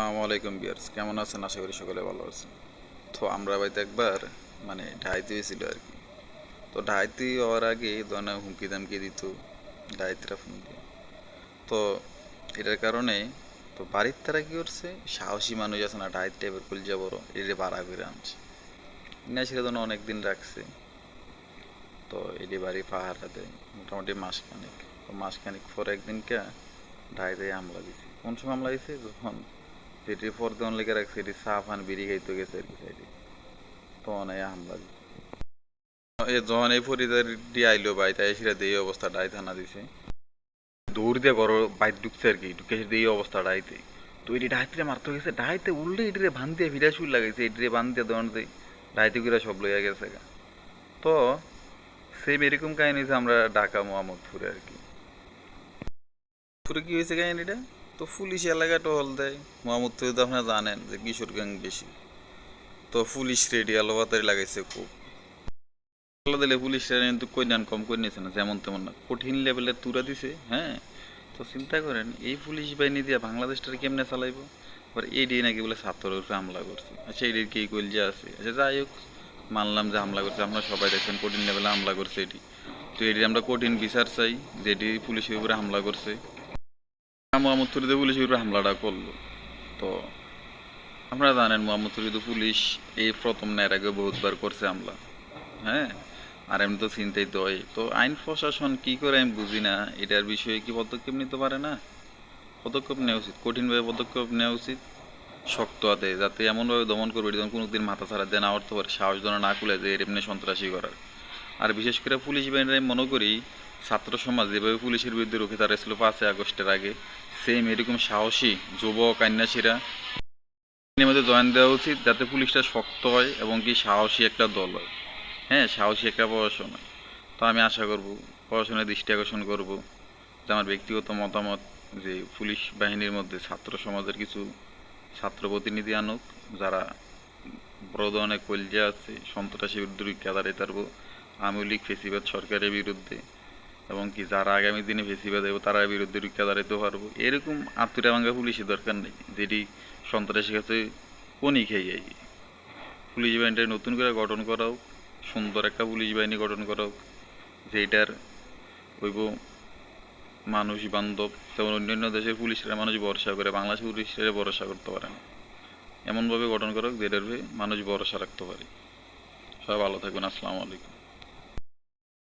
আসসালামু আলাইকুম বিয়ার্স কেমন আছেন? আশা করি সকলে ভালো আছেন। তো আমরা বাড়িতে একবার মানে ঢাইতে হয়েছিল আর কি। তো ঢাইতে হওয়ার আগে দোকানে হুমকি দামকি দিত ডাইতরা ফোন তো এটার কারণে, তো বাড়ির তারা কী করছে? সাহসী মানুষ আছে না ডাইত টাইপের কুলজা বড় এটা বাড়া করে আনছে। না সেটা জন্য অনেক দিন রাখছে। তো এটি বাড়ি পাহারা দেয়, মোটামুটি মাসখানেক। তো মাসখানেক পর একদিনকে ঢাইতে হামলা দিছে। কোন সময় হামলা দিছে? যখন সেটি দেওয়ান লেগে রাখছে? এটি চা ফান বিড়ি খাইতে গেছে আর কি সাইডে। তখন এই হামলা এ যখন এই ফরিদার ডি আইলো বাই তাই সেটা দিয়ে অবস্থা ডাই থানা দিছে। দৌড় দিয়ে ঘর বাইর ঢুকছে আর কি, ঢুকে সেটা এই অবস্থা ডাইতে তো এটি ডাইতে মারতে গেছে ডাইতে উল্লে এটিরে বান দিয়ে ফিরা শুরু লাগাইছে এটিরে বান দিয়ে দোকান দিয়ে ডাইতে করে সব লইয়া গেছে। তো সেম এরকম কাহিনী আমরা ঢাকা মোহাম্মদপুরে আর কি। পুরো কি হয়েছে কাহিনীটা? তো পুলিশ এলাকা টহল দেয়। মোহাম্মদপুরে তো আপনারা জানেন যে কিশোর গ্যাং বেশি। তো পুলিশ রেডি, আলোবাতারি লাগাইছে খুব। আলো দিলে পুলিশরা কিন্তু কইনান কম করে নিয়েছে না, যেমন তেমন না। কঠিন লেভেলের তুরা দিছে হ্যাঁ? তো চিন্তা করেন, এই পুলিশ বাহিনী দিয়ে বাংলাদেশটার কেমনে চালাইবো? এবার এডি নাকি বলে ছাত্রের উপরে হামলা করছে। আচ্ছা এডির কি কইলজা আছে? আচ্ছা যাই হোক, মানলাম যে হামলা করছে। আমরা সবাই দেখছেন কঠিন লেভেলে হামলা করছে এটি তো এটি আমরা কঠিন বিচার চাই, যে এটি পুলিশের উপরে হামলা করছে। মোহাম্মদপুরিতে পুলিশের উপরে হামলাটা করল। তো আপনারা জানেন মোহাম্মদপুরিতে পুলিশ এই প্রথম না এর আগে বহুতবার করছে হামলা। হ্যাঁ? আর এমনি তো চিন্তাই তো তো আইন প্রশাসন কি করে আমি বুঝি না, এটার বিষয়ে কি পদক্ষেপ নিতে পারে না? পদক্ষেপ নেওয়া উচিত, কঠিনভাবে পদক্ষেপ নেওয়া উচিত, শক্ত হাতে, যাতে এমনভাবে দমন করবে যেন কোনোদিন মাথা ছাড়া দেন আওয়ার্থ পারে সাহস যেন না খুলে যে এমনি সন্ত্রাসী করার। আর বিশেষ করে পুলিশ বাহিনীর আমি মনে করি ছাত্র সমাজ যেভাবে পুলিশের বিরুদ্ধে রুখে দাঁড়িয়েছিল পাঁচই আগস্টের আগে সেম এরকম সাহসী যুবক কন্যাসীরা মধ্যে জয়েন দেওয়া উচিত যাতে পুলিশটা শক্ত হয় এবং কি সাহসী একটা দল হয়। হ্যাঁ সাহসী একটা পড়াশোনা তো আমি আশা করব পড়াশোনায় দৃষ্টি আকর্ষণ করব যে আমার ব্যক্তিগত মতামত যে পুলিশ বাহিনীর মধ্যে ছাত্র সমাজের কিছু ছাত্র প্রতিনিধি আনুক, যারা বড় ধরনের কলজা আছে, সন্ত্রাসী বিরুদ্ধে দাঁড়িয়ে পারব। আওয়ামী লীগ, ফেসিবাদ সরকারের বিরুদ্ধে এবং কি যারা আগামী দিনে ফেসিবাদ দেবো, তারা বিরুদ্ধে রুখে দাঁড়াইতে পারব। এরকম আত্মীয় ভাঙ্গা পুলিশের দরকার নেই। যেটি সন্ত্রাসীর কাছে কোনই খেয়ে যায়। পুলিশ বাহিনীটা নতুন করে গঠন করা হোক সুন্দর একটা পুলিশ বাহিনী গঠন করা হোক যেটার হইব মানুষ, বান্ধব, তেমন অন্যান্য দেশের পুলিশরা মানুষ ভরসা করে, বাংলাদেশের পুলিশরা ভরসা করতে পারে না। এমনভাবে গঠন করা হোক যেটার মানুষ ভরসা রাখতে পারে। সবাই ভালো থাকুন আসসালামু আলাইকুম।